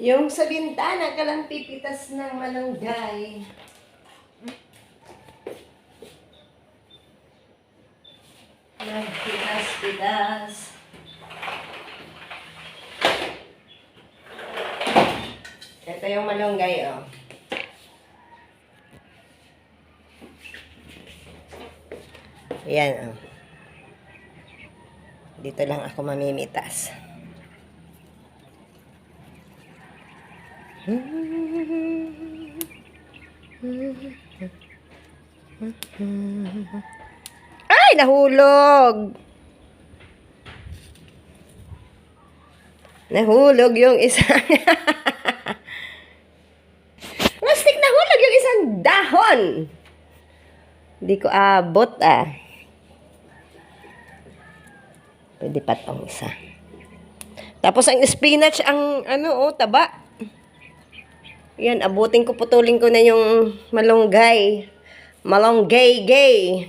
Yung sa bintana ka pipitas ng malunggay. Nagpitas-pitas. Ito yung malunggay, oh. Yan, oh. Dito lang ako mamimitas. Ay, nahulog! Nahulog yung isang... Plastic nahulog yung isang dahon! Hindi ko abot ah. Pwede pa tong isa. Tapos ang spinach, ang ano oh, taba. Yan, abutin ko, putulin ko na yung malunggay. Malunggay gay.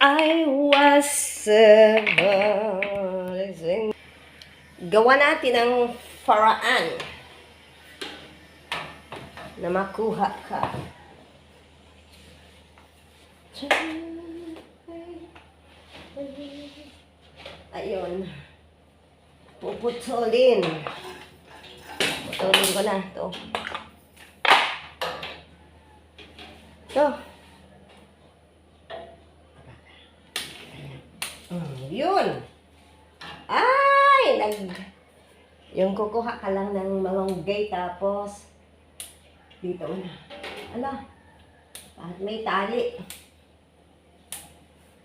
I was uh, Gawa natin ang paraan na makuha ka. Ayun. Puputulin. Putulin ko na to. To. Mm, yun. Ay! Nag... Yung kukuha ka lang ng malunggay tapos dito na. Ala. At may tali.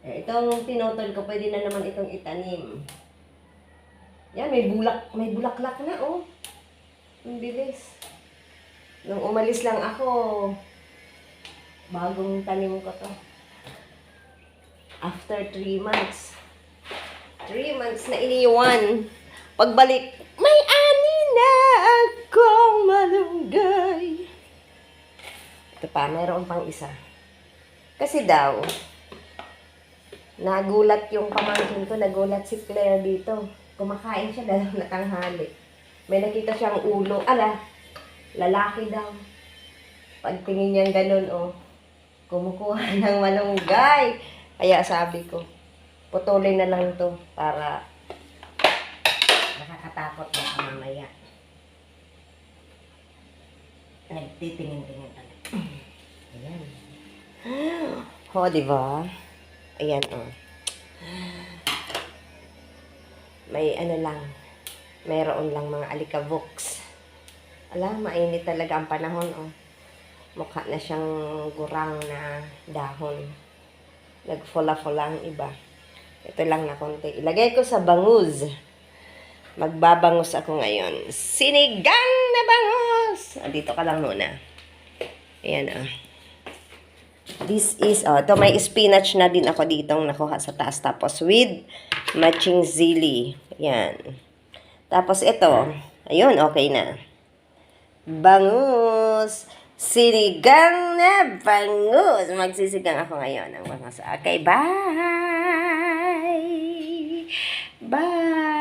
Eh, itong pinotol ko, pwede na naman itong itanim. Yan, may bulak, may bulaklak na, oh. Ang bilis. Nung umalis lang ako, bagong tanim ko to. After three months. Three months na iniwan. Pagbalik, may ani na akong malunggay. Ito pa, mayroon pang isa. Kasi daw, nagulat yung pamangkin ko, nagulat si Claire dito. Kumakain siya dahil natanghali. May nakita siyang ulo. Ala, lalaki daw. Pagtingin niya ganun, oh, kumukuha ng malunggay. Kaya sabi ko, putulin na lang to para nakakatakot na ka mamaya. Nagtitingin-tingin talaga. Ayan. O, oh, di ba? Ayan, oh. May ano lang, mayroon lang mga alikavox. Ala, mainit talaga ang panahon, oh. Mukha na siyang gurang na dahon. Nagfula-fula ang iba. Ito lang na konti. Ilagay ko sa bangus. Magbabangus ako ngayon. Sinigang na bangus! Ah, dito ka lang muna. Ayan, ah. This is, oh, ito may spinach na din ako ditong nakuha sa taas. Tapos with matching zili. Yan. Tapos ito, ayun, okay na. Bangus. Sinigang na bangus. Magsisigang ako ngayon ng bangus. Okay, bye! Bye!